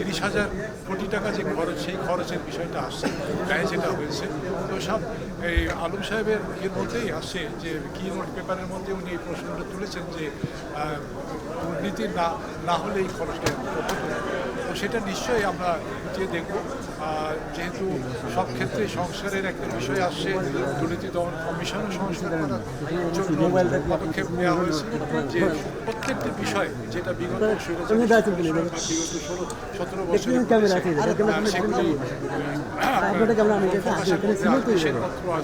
তিরিশ হাজার কোটি টাকা যে খরচ, সেই খরচের বিষয়টা আসছে ব্যয় যেটা হয়েছে। তো সব এই আলম সাহেবের ইয়ের মধ্যেই আসছে যে কি নোট পেপারের মধ্যে উনি এই প্রশ্নটা তুলেছেন যে দুর্নীতি না না হলে এই খরচটা তো সেটা নিশ্চয়ই আমরা যে দেখব। যেহেতু সব ক্ষেত্রে সংস্কারের একটা বিষয় আসছে দুর্নীতি দমন কমিশনও সংস্কার করার জন্য পদক্ষেপ নেওয়া হয়েছে যে প্রত্যেকটি বিষয় যেটা বিগত বিগত ষোলো সতেরো বছর একটু ক্যামেরা আছে, এটা ক্যামেরা সেগুলি আপনাদের ক্যামেরা আমি যেটা আছে, এখানে ছিল তো এই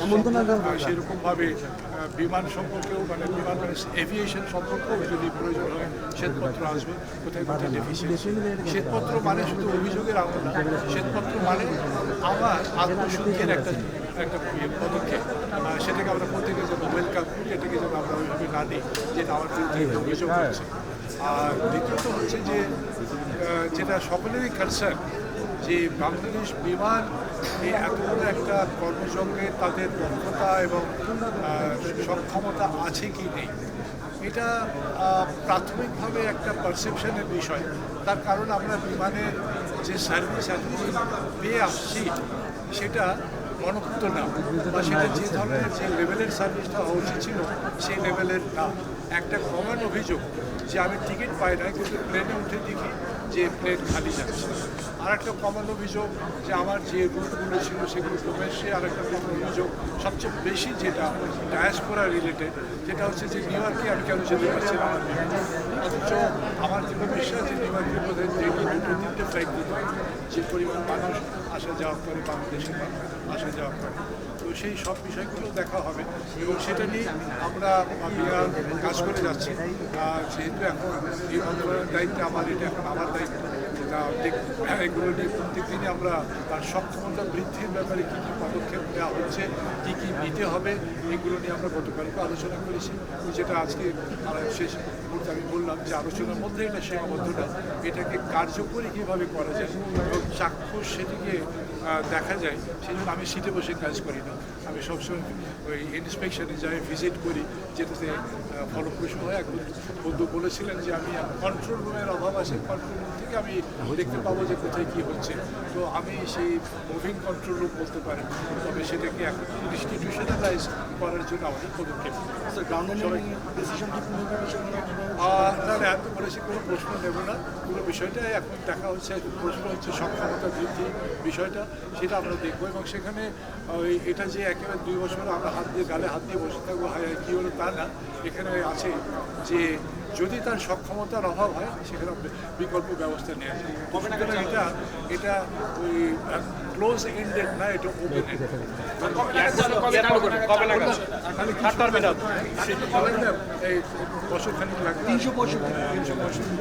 এমন তো না। যে- সেরকম ভাবে বিমান সম্পর্কেও মানে বিমান মানে এভিয়েশন সম্পর্কেও যদি প্রয়োজন হয় শ্বেতপত্র আসবে কোথায় কোথায় ডেফিসিয়েন্সি শ্বেতপত্র মানে শুধু অভিযোগের আঙুল না শ্বেতপত্র মানে আমার আত্মশুদ্ধির একটা একটা ইয়ে পদক্ষেপ। সেটাকে আমরা প্রত্যেকে যেন ওয়েলকাম করি এটাকে যেন আমরা ওইভাবে না দিই যেটা আমার বিরুদ্ধে অভিযোগ হচ্ছে। আর দ্বিতীয়ত হচ্ছে যে যেটা সকলেরই কনসার্ন যে বাংলাদেশ বিমান এই এত বড় একটা কর্মযজ্ঞে তাদের দক্ষতা এবং সক্ষমতা আছে কি নেই, এটা প্রাথমিকভাবে একটা পারসেপশনের বিষয়। তার কারণ আমরা বিমানের যে সার্ভিস এতদিন পেয়ে আসছি, সেটা মনোভূত না। বা সেটা যে ধরনের যে লেভেলের সার্ভিসটা হওয়া উচিত ছিল, সেই লেভেলের না। একটা কমন অভিযোগ যে আমি টিকিট পাই না কিন্তু প্লেনে উঠে দেখি যে প্লেন খালি যাচ্ছে। আর একটা কমন অভিযোগ যে আমার যে রুটগুলো ছিল সেগুলো কমে এসে আর একটা কমন অভিযোগ সবচেয়ে বেশি যেটা ডায়াসপোরা রিলেটেড যেটা হচ্ছে যে নিউ ইয়র্কে আমি কেন যেতে পারছি না? অথচ আমার দৃঢ় বিশ্বাস যে নিউ ইয়র্কের মধ্যে ডেলি দুটো তিনটে ফ্লাইট দিতে যে পরিমাণ মানুষ আসা যাওয়া করে বাংলাদেশে আসা যাওয়া করে। তো সেই সব বিষয়গুলো দেখা হবে এবং সেটা নিয়ে আমরা কাজ করে যাচ্ছি। যেহেতু এখন এই দায়িত্বে আমার, এটা এখন আমার দায়িত্ব। এগুলো নিয়ে প্রত্যেক দিনই আমরা তার সক্ষমতা বৃদ্ধির ব্যাপারে কী কী পদক্ষেপ নেওয়া হচ্ছে, কী কী নিতে হবে, এগুলো নিয়ে আমরা গতকালকে আলোচনা করেছি। যেটা আজকে শেষ মুহূর্তে আমি বললাম যে আলোচনার মধ্যে এটা সীমাবদ্ধ না এটাকে কার্যকরী কীভাবে করা যায় এবং চাক্ষুষ সেটিকে দেখা যায় সেই জন্য আমি সিটে বসে কাজ করি না। আমি সবসময় ওই ইন্সপেকশনে যাই ভিজিট করি, যেটাতে ফলপ্রসূ হয়। এক বন্ধু বলেছিলেন যে আমি কন্ট্রোল রুমের অভাব আছে কন্ট্রোল রুম থেকে আমি দেখতে পাবো যে কোথায় কী হচ্ছে। তো আমি সেই মুভিং কন্ট্রোল রুম বলতে পারি। তবে সেটাকে এখন ইনস্টিটিউশনালাইজ করার জন্য আমাদের পদক্ষেপ না না এত সে কোনো প্রশ্ন নেব না। পুরো বিষয়টা এখন দেখা হচ্ছে প্রশ্ন হচ্ছে সক্ষমতা বৃদ্ধি বিষয়টা সেটা আমরা দেখব। এবং সেখানে ওই এটা যে একেবারে দুই বছর আমরা হাত দিয়ে গালে হাত দিয়ে বসে থাকব হায় হায় কী হলো তা না এখানে আছে যে যদি তার সক্ষমতার অভাব হয় সেখানে বিকল্প ব্যবস্থা নেওয়া যায় সুতরাং এটা এটা ওই ক্লোজ এন্ডেড না এটা ওপেন এন্ডেড এই বছর খানিক লাগবে। তিনশো পঁয়ষট্টি। তিনশো পঁয়ষট্টি